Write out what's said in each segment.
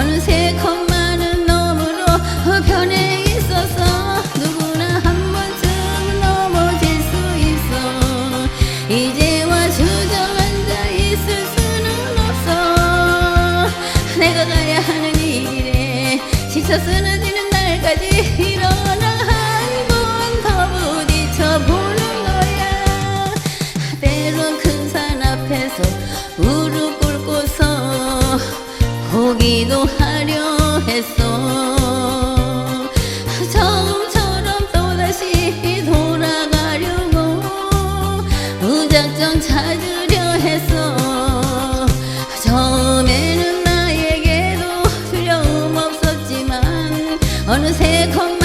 어느새 겁많은 놈으로 변해 있어서 누구나 한 번쯤 넘어질 수 있어. 이제와 주저앉아 있을 수는 내가 가야 하는 일에 지쳐 쓰는 했어. 처음처럼 또다시 돌아가려고 무작정 찾으려 했어. 처음에는 나에게도 두려움 없었지만 어느새 겁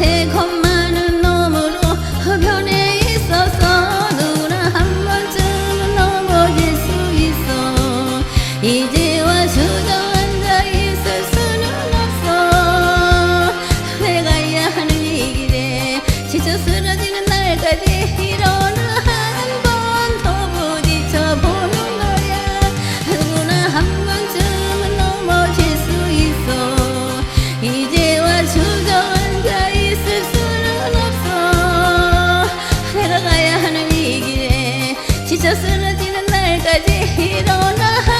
새 것만은 너무로 변해 있어서 지쳐 쓰러지는 날까지 일어나.